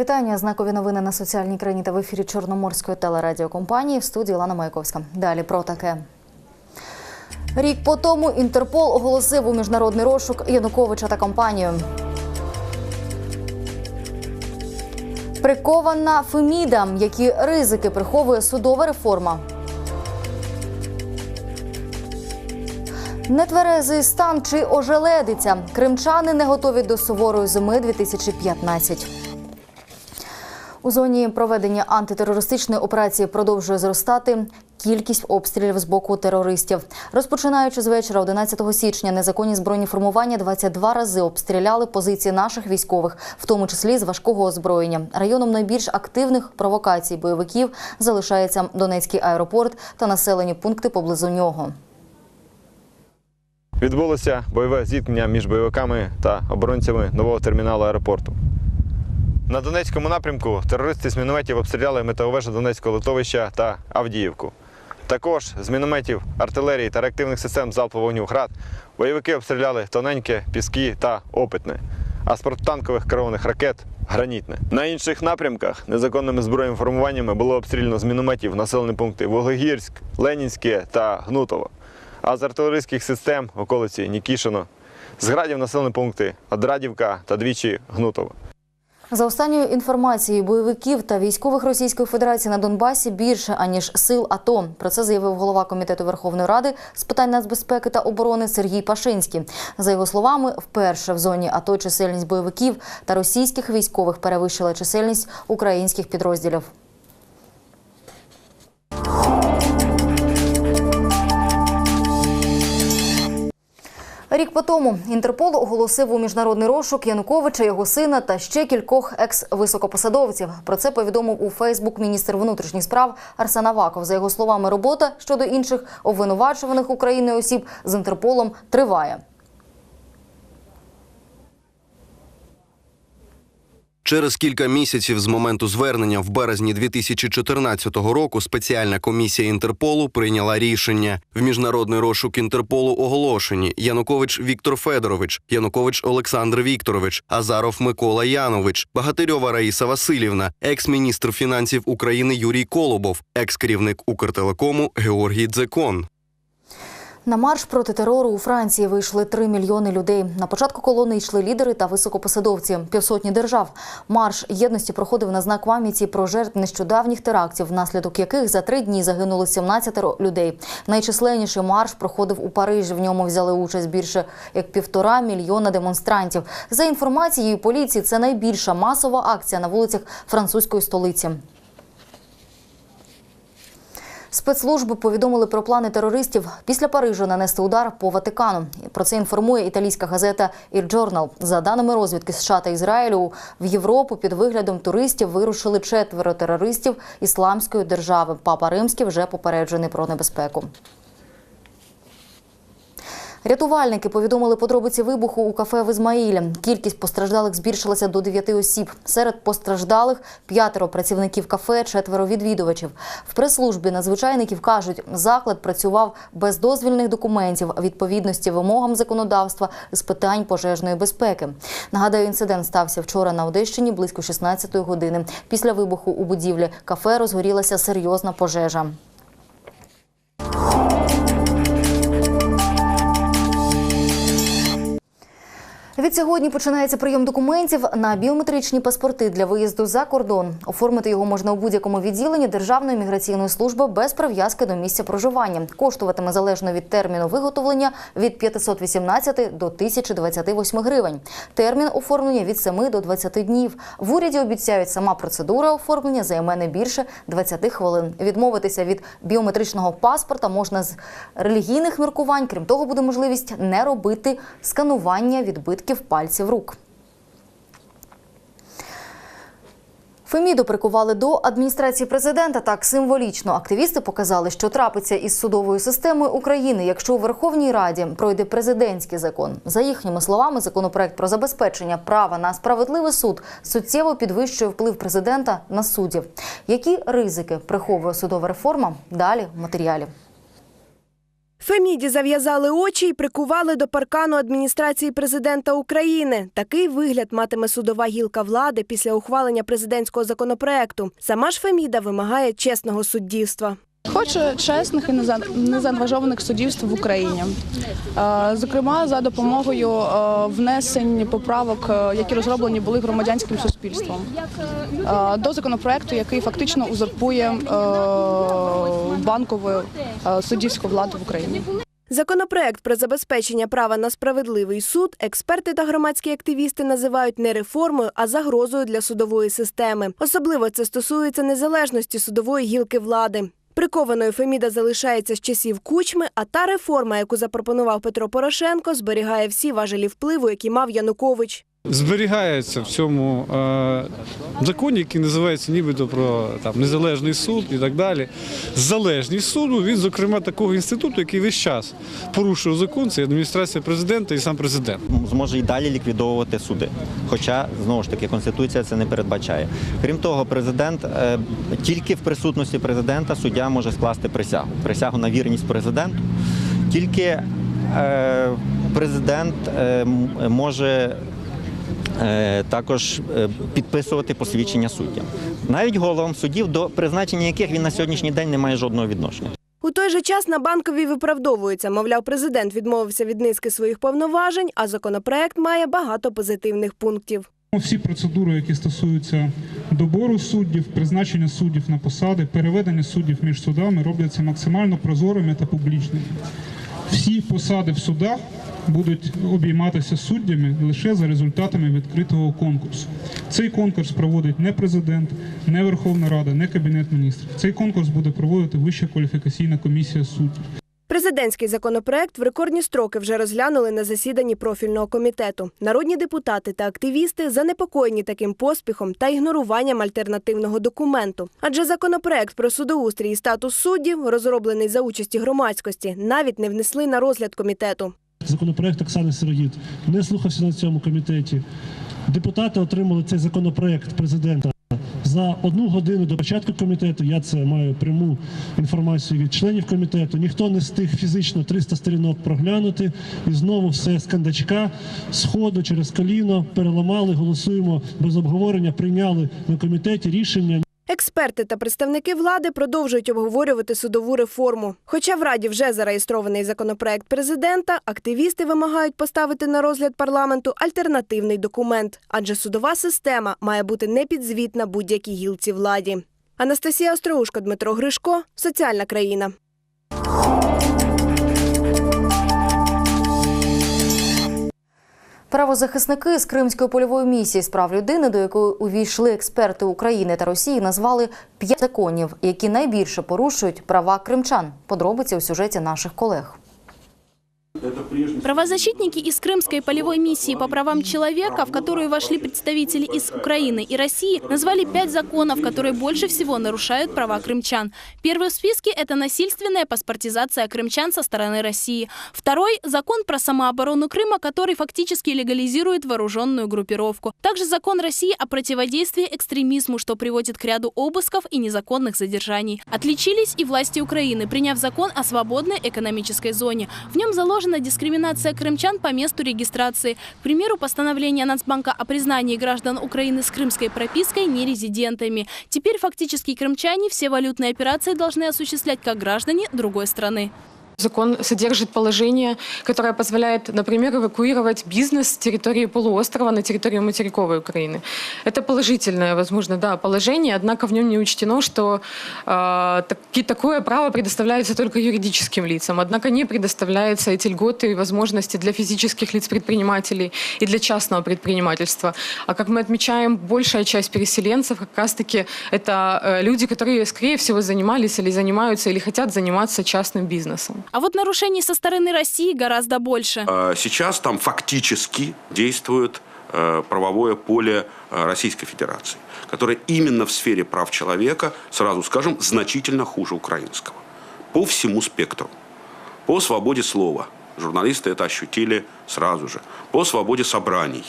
Вітання. Знакові новини на соціальній країні та в ефірі Чорноморської телерадіокомпанії в студії Лана Маяковська. Далі про таке. Рік по тому Інтерпол оголосив у міжнародний розшук Януковича та компанію. Прикована Феміда. Які ризики приховує судова реформа. Нетверезий стан чи ожеледиця. Кримчани не готові до суворої зими 2015. У зоні проведення антитерористичної операції продовжує зростати кількість обстрілів з боку терористів. Розпочинаючи з вечора 11 січня, незаконні збройні формування 22 рази обстріляли позиції наших військових, в тому числі з важкого озброєння. Районом найбільш активних провокацій бойовиків залишається Донецький аеропорт та населені пункти поблизу нього. Відбулося бойове зіткнення між бойовиками та оборонцями нового терміналу аеропорту. На Донецькому напрямку терористи з мінометів обстріляли метеовежу Донецького литовища та Авдіївку. Також з мінометів, артилерії та реактивних систем залпового вогню «Град» бойовики обстріляли тоненьке, піски та опитне, а з протитанкових керованих ракет гранітне. На інших напрямках незаконними збройними формуваннями було обстріляно з мінометів населені пункти Вологірськ, Ленінське та Гнутово а з артилерійських систем околиці Нікішино, з градів населені пункти Одрадівка та двічі Гнутово. За останньою інформацією бойовиків та військових Російської Федерації на Донбасі більше аніж сил АТО. Про це заявив голова комітету Верховної Ради з питань нацбезпеки та оборони Сергій Пашинський. За його словами, вперше в зоні АТО чисельність бойовиків та російських військових перевищила чисельність українських підрозділів. Рік по тому Інтерпол оголосив у міжнародний розшук Януковича, його сина та ще кількох екс-високопосадовців. Про це повідомив у Фейсбук міністр внутрішніх справ Арсен Аваков. За його словами, робота щодо інших обвинувачуваних Україною осіб з Інтерполом триває. Через кілька місяців з моменту звернення в березні 2014 року спеціальна комісія Інтерполу прийняла рішення. В міжнародний розшук Інтерполу оголошені Янукович Віктор Федорович, Янукович Олександр Вікторович, Азаров Микола Янович, Багатирьова Раїса Васильівна, екс-міністр фінансів України Юрій Колобов, екс-керівник Укртелекому Георгій Дзекон. На марш проти терору у Франції вийшли 3 мільйони людей. На початку колони йшли лідери та високопосадовці півсотні держав. Марш єдності проходив на знак пам'яті про жертв нещодавніх терактів, внаслідок яких за три дні загинули 17 людей. Найчисленніший марш проходив у Парижі. В ньому взяли участь більше як півтора мільйона демонстрантів. За інформацією поліції, це найбільша масова акція на вулицях французької столиці. Спецслужби повідомили про плани терористів після Парижу нанести удар по Ватикану. Про це інформує італійська газета «Il Джорнал. За даними розвідки США та Ізраїлю, в Європу під виглядом туристів вирушили четверо терористів ісламської держави. Папа Римський вже попереджений про небезпеку. Рятувальники повідомили подробиці вибуху у кафе в Ізмаїлі. Кількість постраждалих збільшилася до 9 осіб. Серед постраждалих п'ятеро працівників кафе, четверо відвідувачів. В прес-службі надзвичайників кажуть, заклад працював без дозвільних документів відповідності вимогам законодавства з питань пожежної безпеки. Нагадаю, інцидент стався вчора на Одещині близько 16 години. Після вибуху у будівлі кафе розгорілася серйозна пожежа. Відсьогодні починається прийом документів на біометричні паспорти для виїзду за кордон. Оформити його можна у будь-якому відділенні Державної міграційної служби без прив'язки до місця проживання. Коштуватиме залежно від терміну виготовлення від 518 до 1028 гривень. Термін оформлення від 7 до 20 днів. В уряді обіцяють, сама процедура оформлення займе не більше 20 хвилин. Відмовитися від біометричного паспорта можна з релігійних міркувань. Крім того, буде можливість не робити сканування відбитків пальців рук. Феміду прикували до адміністрації президента. Так символічно активісти показали, що трапиться із судовою системою України, якщо у Верховній Раді пройде президентський закон. За їхніми словами, законопроект про забезпечення права на справедливий суд суттєво підвищує вплив президента на суддів. Які ризики приховує судова реформа? Далі в матеріалі. Феміді зав'язали очі і прикували до паркану адміністрації президента України. Такий вигляд матиме судова гілка влади після ухвалення президентського законопроекту. Сама ж Феміда вимагає чесного суддівства. Хоче чесних і неза- незаангажованих суддівств в Україні, Е, зокрема за допомогою е, внесень поправок, е, які розроблені були громадянським суспільством до законопроекту, який фактично узурпує банкову суддівську владу в Україні. Законопроект про забезпечення права на справедливий суд експерти та громадські активісти називають не реформою, а загрозою для судової системи. Особливо це стосується незалежності судової гілки влади. Прикованою Феміда залишається з часів кучми, а та реформа, яку запропонував Петро Порошенко, зберігає всі важелі впливу, які мав Янукович. Зберігається в цьому е, законі, який називається нібито про там незалежний суд і так далі. Залежність суду від, зокрема, такого інституту, який весь час порушує закон, це адміністрація президента і сам президент. зможе і далі ліквідовувати суди. Хоча знову ж таки конституція це не передбачає. Крім того, президент е, тільки в присутності президента суддя може скласти присягу. Присягу на вірність президенту. Тільки е, президент може також е, підписувати посвідчення суддям. Навіть головам суддів, до призначення яких він на сьогоднішній день не має жодного відношення. У той же час на банковій виправдовується. Мовляв, президент відмовився від низки своїх повноважень, а законопроект має багато позитивних пунктів. Всі процедури, які стосуються добору суддів, призначення суддів на посади, переведення суддів між судами, робляться максимально прозорими та публічними. Всі посади в судах будуть обійматися суддями лише за результатами відкритого конкурсу. Цей конкурс проводить не президент, не Верховна Рада, не Кабінет міністрів. Цей конкурс буде проводити Вища кваліфікаційна комісія суддів. Президентський законопроект в рекордні строки вже розглянули на засіданні профільного комітету. Народні депутати та активісти занепокоєні таким поспіхом та ігноруванням альтернативного документу. Адже законопроект про судоустрій і статус суддів, розроблений за участі громадськості, навіть не внесли на розгляд комітету. Законопроект Оксани Сирогіт не слухався на цьому комітеті. Депутати отримали цей законопроект президента за одну годину до початку комітету. Я це маю пряму інформацію від членів комітету. Ніхто не встиг фізично 300 сторінок проглянути. І знову все з кандачка, з ходу через коліно переламали, голосуємо без обговорення, прийняли на комітеті рішення. Експерти та представники влади продовжують обговорювати судову реформу. Хоча в Раді вже зареєстрований законопроект президента, активісти вимагають поставити на розгляд парламенту альтернативний документ, адже судова система має бути непідзвітна будь-якій гілці владі. Анастасія Остроушко, Дмитро Гришко, Соціальна країна. Правозахисники з Кримської польової місії з прав людини, до якої увійшли експерти України та Росії, назвали п'ять законів, які найбільше порушують права кримчан. Подробиці у сюжеті наших колег. Правозащитники из Крымской полевой миссии по правам человека, в которую вошли представители из Украины и России, назвали пять законов, которые больше всего нарушают права крымчан. Первый в списке – это насильственная паспортизация крымчан со стороны России. Второй – закон про самооборону Крыма, который фактически легализирует вооруженную группировку. Также закон России о противодействии экстремизму, что приводит к ряду обысков и незаконных задержаний. Отличились и власти Украины, приняв закон о свободной экономической зоне. В нем заложена дискриминация крымчан по месту регистрации. К примеру, постановление Нацбанка о признании граждан Украины с крымской пропиской нерезидентами. Теперь фактически крымчане все валютные операции должны осуществлять как граждане другой страны. Закон содержит положение, которое позволяет, например, эвакуировать бизнес с территории полуострова на территорию материковой Украины. Это положительное, возможно, да, положение, однако в нем не учтено, что э, таки- такое право предоставляется только юридическим лицам, однако не предоставляются эти льготы и возможности для физических лиц-предпринимателей и для частного предпринимательства. А как мы отмечаем, большая часть переселенцев как раз-таки это э, люди, которые, скорее всего, занимались или занимаются или хотят заниматься частным бизнесом. А вот нарушений со стороны России гораздо больше. А Сейчас там фактически действует э, правовое поле э, Российской Федерации, которое именно в сфере прав человека, сразу скажем, значительно хуже украинского. По всему спектру. По свободе слова. Журналисты это ощутили сразу же. По свободе собраний.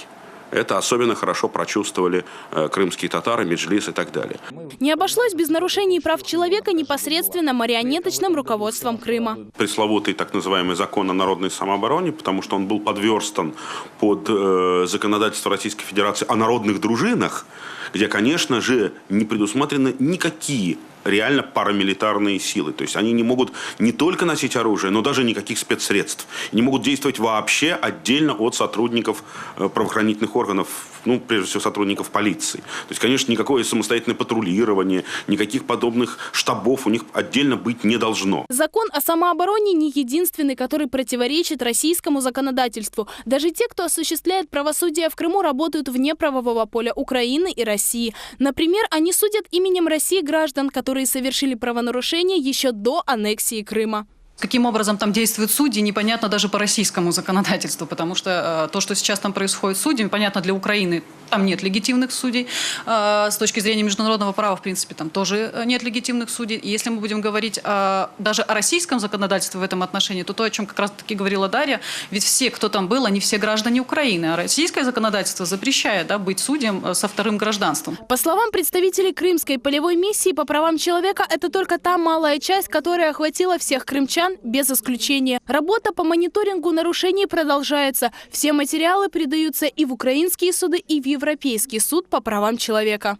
Это особенно хорошо прочувствовали э, крымские татары, Меджлис и так далее. Не обошлось без нарушений прав человека непосредственно марионеточным руководством Крыма. пресловутый так называемый закон о народной самообороне, потому что он был подверстан под э, законодательство Российской Федерации о народных дружинах, где, конечно же, не предусмотрены никакие реально парамилитарные силы. То есть они не могут не только носить оружие, но даже никаких спецсредств. И не могут действовать вообще отдельно от сотрудников э, правоохранительных органов, ну, прежде всего, сотрудников полиции. То есть, конечно, никакое самостоятельное патрулирование, никаких подобных штабов у них отдельно быть не должно. Закон о самообороне не единственный, который противоречит российскому законодательству. Даже те, кто осуществляет правосудие в Крыму, работают вне правового поля Украины и России. Например, они судят именем России граждан, которые совершили правонарушение еще до аннексии Крыма. Каким образом там действуют судьи, непонятно даже по российскому законодательству, потому что э, то, что сейчас там происходит с судьями, понятно, для Украины там нет легитимных судей. Э, с точки зрения международного права, в принципе, там тоже э, нет легитимных судей. И если мы будем говорить э, даже о российском законодательстве в этом отношении, то то, о чем как раз-таки говорила Дарья, ведь все, кто там был, они все граждане Украины, а российское законодательство запрещает да, быть судьем э, со вторым гражданством. По словам представителей Крымской полевой миссии по правам человека, это только та малая часть, которая охватила всех крымчан без исключения. Работа по мониторингу нарушений продолжается. Все материалы передаются и в украинские суды, и в Европейский суд по правам человека.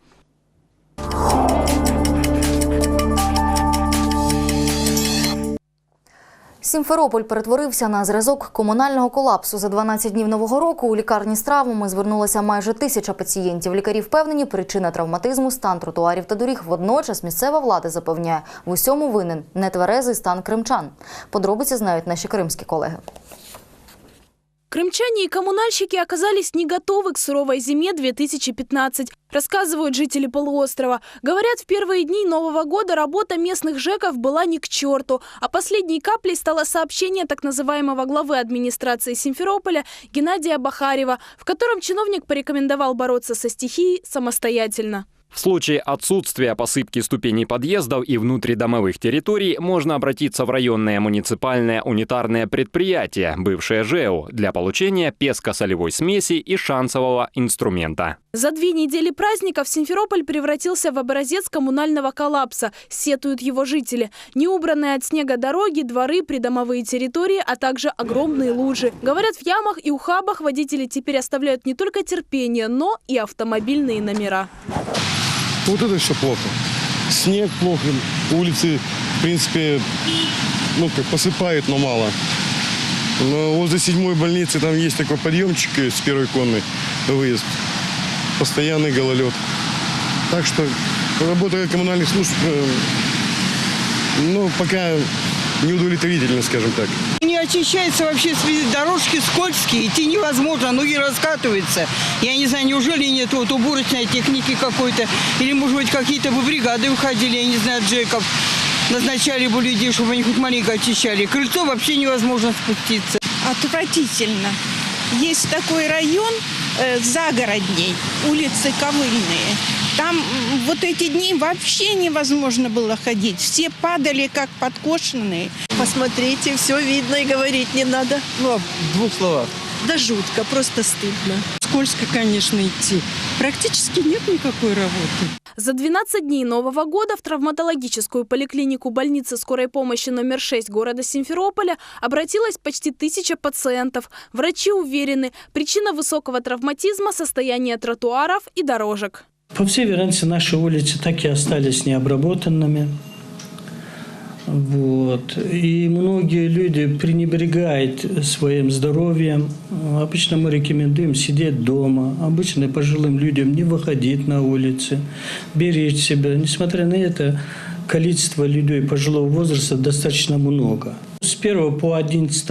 Сімферополь перетворився на зразок комунального колапсу. За 12 днів нового року у лікарні з травмами звернулося майже тисяча пацієнтів. Лікарі впевнені, причина травматизму стан тротуарів та доріг. Водночас місцева влада запевняє, в усьому винен нетверезий стан кримчан. Подробиці знають наші кримські колеги. Крымчане и коммунальщики оказались не готовы к суровой зиме 2015, рассказывают жители полуострова. Говорят, в первые дни Нового года работа местных ЖЭКов была не к черту, а последней каплей стало сообщение так называемого главы администрации Симферополя Геннадия Бахарева, в котором чиновник порекомендовал бороться со стихией самостоятельно. В случае отсутствия посыпки ступеней подъездов и внутридомовых территорий можно обратиться в районное муниципальное унитарное предприятие, бывшее ЖЭУ, для получения песко-солевой смеси и шансового инструмента. За две недели праздников Симферополь превратился в образец коммунального коллапса, сетуют его жители. Неубранные от снега дороги, дворы, придомовые территории, а также огромные лужи. Говорят, в ямах и ухабах водители теперь оставляют не только терпение, но и автомобильные номера. Вот это все плохо. Снег плохо, улицы, в принципе, ну, как посыпает, но мало. Но возле седьмой больницы там есть такой подъемчик с первой конной выезд. Постоянный гололед. Так что работа коммунальных служб, э, ну, пока неудовлетворительно, скажем так. Не очищается вообще дорожки скользкие, идти невозможно, ноги раскатываются. Я не знаю, неужели нет вот уборочной техники какой-то, или, может быть, какие-то бы бригады выходили, я не знаю, джеков, назначали бы людей, чтобы они хоть маленько очищали. Крыльцо вообще невозможно спуститься. Отвратительно. Есть такой район э, загородней, улицы Ковыльные. Там вот эти дни вообще невозможно было ходить. Все падали как подкошенные. Посмотрите, все видно и говорить не надо. Ну, в двух словах. Да жутко, просто стыдно. Скользко, конечно, идти. Практически нет никакой работы. За 12 дней Нового года в травматологическую поликлинику больницы скорой помощи номер 6 города Симферополя обратилось почти тысяча пациентов. Врачи уверены, причина высокого травматизма – состояние тротуаров и дорожек. По всей вероятности, наши улицы так и остались необработанными. Вот. И многие люди пренебрегают своим здоровьем. Обычно мы рекомендуем сидеть дома. Обычно пожилым людям не выходить на улицы, беречь себя. Несмотря на это, количество людей пожилого возраста достаточно много. С 1 по 11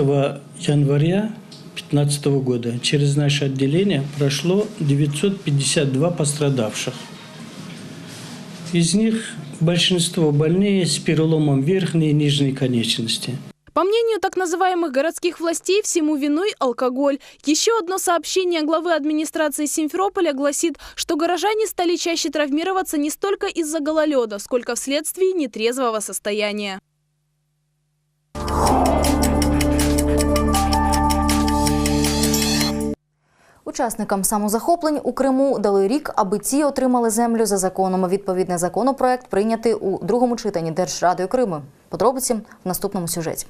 января 2015 года через наше отделение прошло 952 пострадавших. Из них большинство больные с переломом верхней и нижней конечности. По мнению так называемых городских властей, всему виной алкоголь. Еще одно сообщение главы администрации Симферополя гласит, что горожане стали чаще травмироваться не столько из-за гололеда, сколько вследствие нетрезвого состояния. Учасникам самозахоплень у Криму дали рік, аби ті отримали землю за законом. Відповідний законопроект прийнятий у другому читанні Держрадою Криму. Подробиці в наступному сюжеті.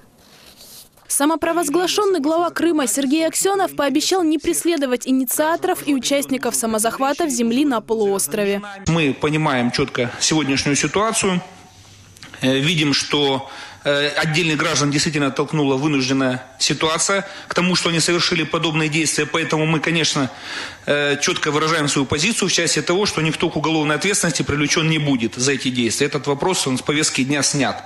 Самопровозглашенный глава Крыма Сергей Аксенов пообещал не преследовать инициаторов и участников самозахватов земли на полуострове. Мы понимаем четко сегодняшнюю ситуацию, э, видим, что э, отдельных граждан действительно толкнула вынужденная ситуация к тому, что они совершили подобные действия. Поэтому мы, конечно, э, четко выражаем свою позицию в части того, что никто к уголовной ответственности привлечен не будет за эти действия. Этот вопрос он с повестки дня снят.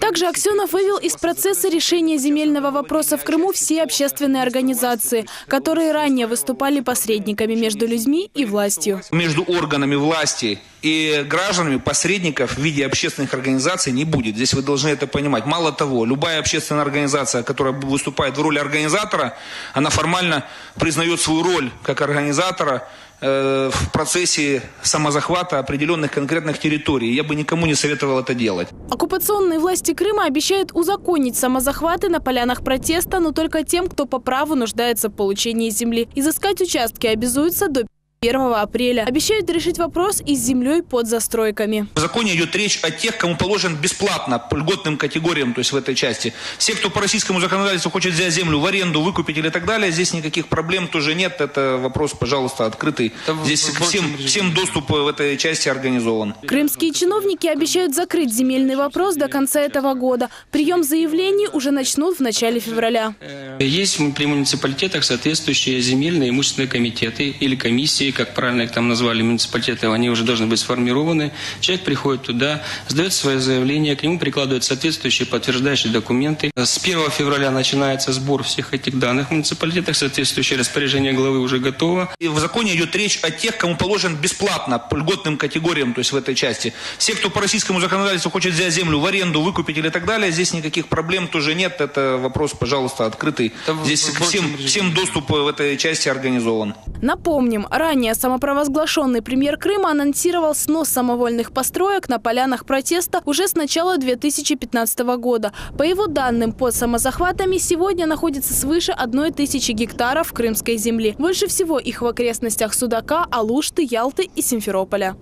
Также Аксенов вывел из процесса решения земельного вопроса в Крыму все общественные организации, которые ранее выступали посредниками между людьми и властью. между органами власти и гражданами посредников в виде общественных организаций не будет. Здесь вы должны это понимать. Мало того, любая общественная организация, которая выступает в роли организатора, она формально признает свою роль как организатора э, в процессе самозахвата определенных конкретных территорий. Я бы никому не советовал это делать. Оккупационные власти Крыма обещают узаконить самозахваты на полянах протеста, но только тем, кто по праву нуждается в получении земли. Изыскать участки обязуются до 1 апреля. Обещают решить вопрос и с землей под застройками. В законе идет речь о тех, кому положен бесплатно, по льготным категориям, то есть в этой части. Все, кто по российскому законодательству хочет взять землю в аренду, выкупить или так далее, здесь никаких проблем тоже нет. Это вопрос, пожалуйста, открытый. Здесь всем, всем доступ в этой части организован. Крымские чиновники обещают закрыть земельный вопрос до конца этого года. Прием заявлений уже начнут в начале февраля. Есть при муниципалитетах соответствующие земельные имущественные комитеты или комиссии, как правильно их там назвали муниципалитеты, они уже должны быть сформированы. Человек приходит туда, сдает свое заявление, к нему прикладывают соответствующие подтверждающие документы. С 1 февраля начинается сбор всех этих данных в муниципалитетах, соответствующее распоряжение главы уже готово. И в законе идет речь о тех, кому положен бесплатно, по льготным категориям, то есть в этой части. Все, кто по российскому законодательству хочет взять землю в аренду, выкупить или так далее, здесь никаких проблем тоже нет. Это вопрос, пожалуйста, открытый. Здесь всем, всем доступ в этой части организован. Напомним, ранее самопровозглашенный премьер Крыма анонсировал снос самовольных построек на полянах протеста уже с начала 2015 года. По его данным, под самозахватами сегодня находится свыше одной тысячи гектаров крымской земли. Больше всего их в окрестностях Судака, Алушты, Ялты и Симферополя.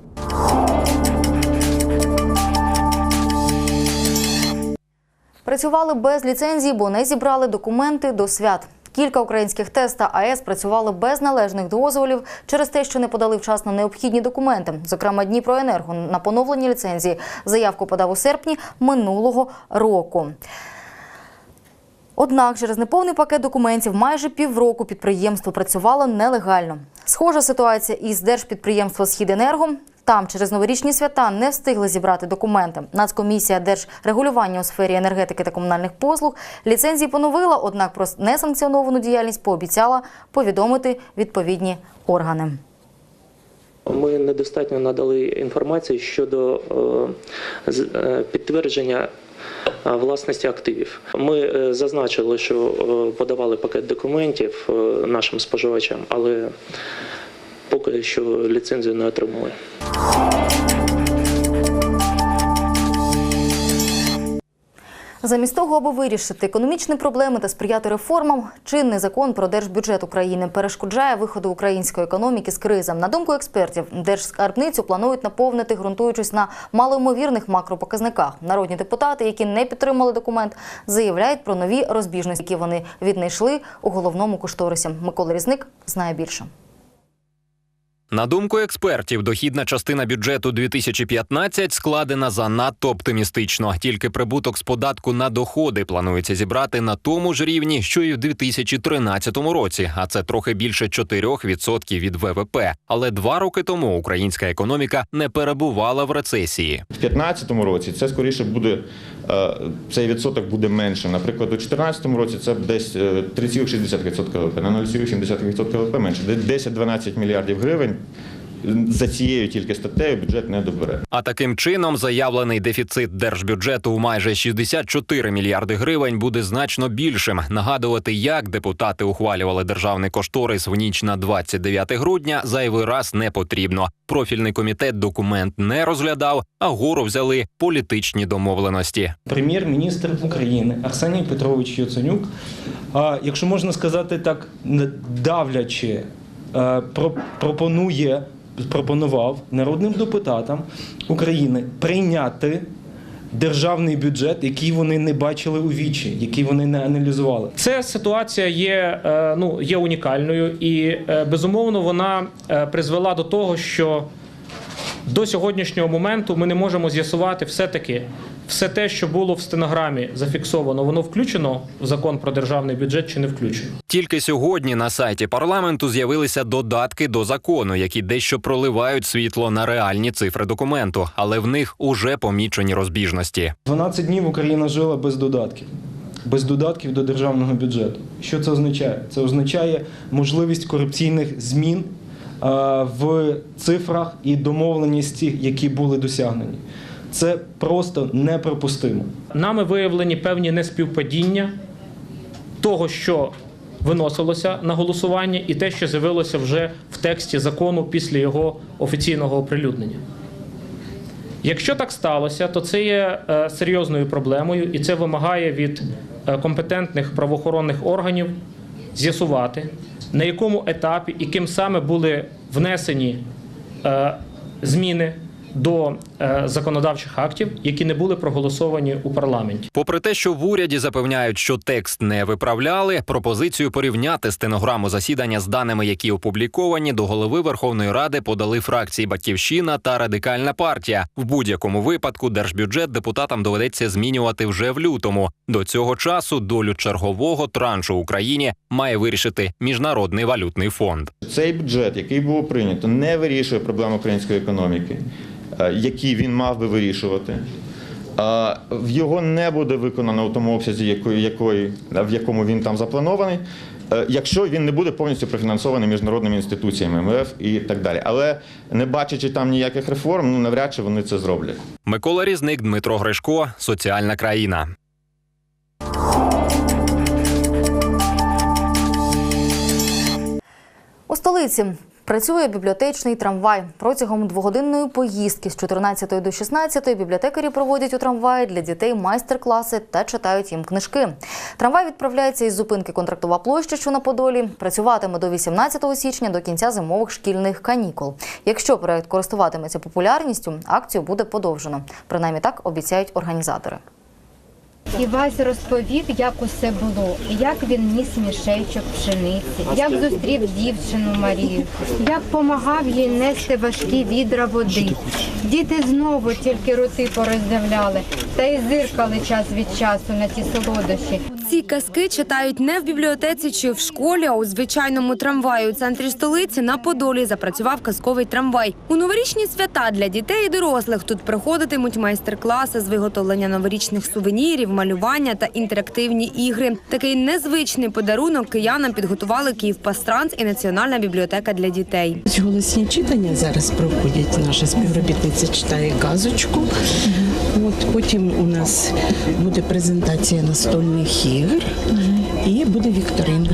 Працювали без ліцензії, бо не зібрали документи до свят. Кілька українських ТЕС та АЕС працювали без належних дозволів через те, що не подали вчасно необхідні документи. Зокрема, Дніпроенерго на поновлення ліцензії заявку подав у серпні минулого року. Однак через неповний пакет документів майже півроку підприємство працювало нелегально. Схожа ситуація із держпідприємства «Східенерго». Там через новорічні свята не встигли зібрати документи. Нацкомісія держрегулювання у сфері енергетики та комунальних послуг ліцензії поновила, однак про несанкціоновану діяльність пообіцяла повідомити відповідні органи. Ми недостатньо надали інформації щодо е, е, підтвердження е, власності активів. Ми зазначили, що подавали пакет документів нашим споживачам, але поки що ліцензію не отримали. Замість того, аби вирішити економічні проблеми та сприяти реформам, чинний закон про держбюджет України перешкоджає виходу української економіки з кризи. На думку експертів, держскарбницю планують наповнити, ґрунтуючись на малоймовірних макропоказниках. Народні депутати, які не підтримали документ, заявляють про нові розбіжності, які вони віднайшли у головному кошторисі. Микола Різник знає більше. На думку експертів, дохідна частина бюджету 2015 складена занадто оптимістично. Тільки прибуток з податку на доходи планується зібрати на тому ж рівні, що й у 2013 році, а це трохи більше 4% від ВВП. Але два роки тому українська економіка не перебувала в рецесії. У 2015 році це скоріше буде е, цей відсоток буде меншим. Наприклад, у 2014 році це десь е, 3,6% ВВП, на 0,7% ВВП менше. Десь 10-12 мільярдів гривень за цією тільки статтею бюджет не добере. А таким чином заявлений дефіцит держбюджету у майже 64 мільярди гривень буде значно більшим. Нагадувати, як депутати ухвалювали державний кошторис в ніч на 29 грудня, зайвий раз не потрібно. Профільний комітет документ не розглядав, а гору взяли політичні домовленості. Прем'єр-міністр України Арсеній Петрович Яценюк, а, якщо можна сказати так, не давлячи пропонує пропонував народним депутатам України прийняти державний бюджет, який вони не бачили у вічі, який вони не аналізували. Ця ситуація є, е, ну, є унікальною і е, безумовно вона е, призвела до того, що до сьогоднішнього моменту ми не можемо з'ясувати все-таки все те, що було в стенограмі зафіксовано, воно включено в закон про державний бюджет чи не включено. Тільки сьогодні на сайті парламенту з'явилися додатки до закону, які дещо проливають світло на реальні цифри документу, але в них уже помічені розбіжності. 12 днів Україна жила без додатків. Без додатків до державного бюджету. Що це означає? Це означає можливість корупційних змін в цифрах і домовленості, які були досягнені. Це просто неприпустимо. Нами виявлені певні неспівпадіння того, що виносилося на голосування, і те, що з'явилося вже в тексті закону після його офіційного оприлюднення. Якщо так сталося, то це є е, серйозною проблемою, і це вимагає від е, компетентних правоохоронних органів з'ясувати, на якому етапі і ким саме були внесені е, зміни до е, законодавчих актів, які не були проголосовані у парламенті. Попри те, що в уряді запевняють, що текст не виправляли, пропозицію порівняти стенограму засідання з даними, які опубліковані, до голови Верховної Ради подали фракції Батьківщина та Радикальна партія. В будь-якому випадку держбюджет депутатам доведеться змінювати вже в лютому. До цього часу долю чергового траншу Україні має вирішити міжнародний валютний фонд. Цей бюджет, який був прийнято, не вирішує проблем української економіки, які він мав би вирішувати. В його не буде виконано в тому обсязі, якої, якої, в якому він там запланований, е, якщо він не буде повністю профінансований міжнародними інституціями МВФ і так далі. Але не бачачи там ніяких реформ, ну навряд чи вони це зроблять. Микола Різник, Дмитро Гришко, Соціальна країна. У столиці працює бібліотечний трамвай. Протягом двогодинної поїздки з 14 до 16 бібліотекарі проводять у трамваї для дітей майстер-класи та читають їм книжки. Трамвай відправляється із зупинки Контрактова площа, що на Подолі. Працюватиме до 18 січня до кінця зимових шкільних канікул. Якщо проект користуватиметься популярністю, акцію буде подовжено. Принаймні так обіцяють організатори. Івась розповів, як усе було, як він ніс мішечок пшениці, як зустрів дівчину Марію, як помагав їй нести важкі відра води. Діти знову тільки роти пороздявляли та й зиркали час від часу на ті солодощі. Ці казки читають не в бібліотеці чи в школі, а у звичайному трамваї. У центрі столиці на Подолі запрацював казковий трамвай. У новорічні свята для дітей і дорослих тут проходитимуть майстер-класи з виготовлення новорічних сувенірів, малювання та інтерактивні ігри. Такий незвичний подарунок киянам підготували Київпастранс і Національна бібліотека для дітей. Голосні читання зараз проходять. Наша співробітниця читає казочку. От потім у нас буде презентація настольних ігор і буде вікторина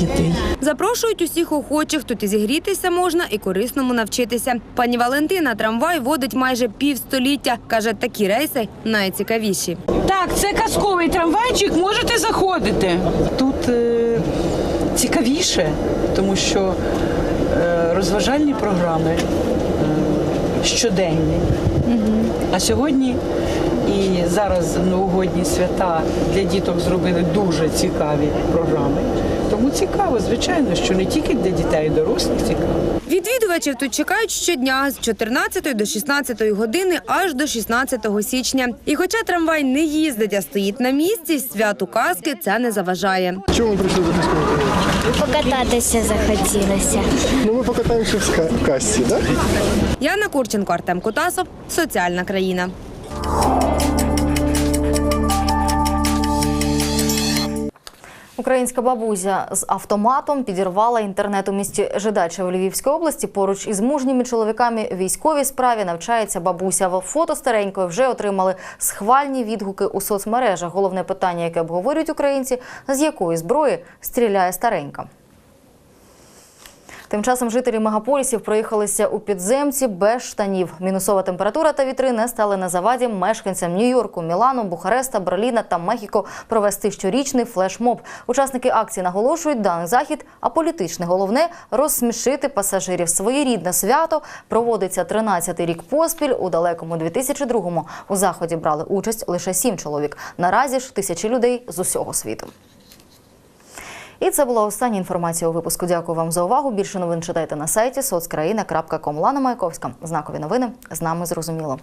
дітей. Запрошують усіх охочих. Тут і зігрітися можна, і корисному навчитися. Пані Валентина трамвай водить майже півстоліття. каже, такі рейси найцікавіші. Так, це казковий трамвайчик, можете заходити. Тут е, цікавіше, тому що е, розважальні програми е, щоденні. А сьогодні і зараз новогодні свята для діток зробили дуже цікаві програми. Тому цікаво, звичайно, що не тільки для дітей, а й дорослих цікаво. Відвідувачів тут чекають щодня з 14 до 16 години аж до 16 січня. І хоча трамвай не їздить, а стоїть на місці, святу казки це не заважає. Чому ми прийшли до казкового Покататися захотілося. Ну ми покатаємося в касці, так? Яна Курченко, Артем Кутасов, Соціальна країна. Українська бабуся з автоматом підірвала інтернет у місті Жидача у Львівській області. Поруч із мужніми чоловіками військовій справі навчається бабуся. В фото старенької вже отримали схвальні відгуки у соцмережах. Головне питання, яке обговорюють українці, з якої зброї стріляє старенька. Тим часом жителі мегаполісів проїхалися у підземці без штанів. Мінусова температура та вітри не стали на заваді мешканцям Нью-Йорку, Мілану, Бухареста, Берліна та Мехіко провести щорічний флешмоб. Учасники акції наголошують, даний захід аполітичний. Головне розсмішити пасажирів. Своєрідне свято проводиться 13-й рік поспіль. У далекому 2002-му у заході брали участь лише сім чоловік. Наразі ж тисячі людей з усього світу. І це була остання інформація у випуску. Дякую вам за увагу. Більше новин читайте на сайті соцкраїна.ком. Лана Маяковська. Знакові новини з нами зрозуміло.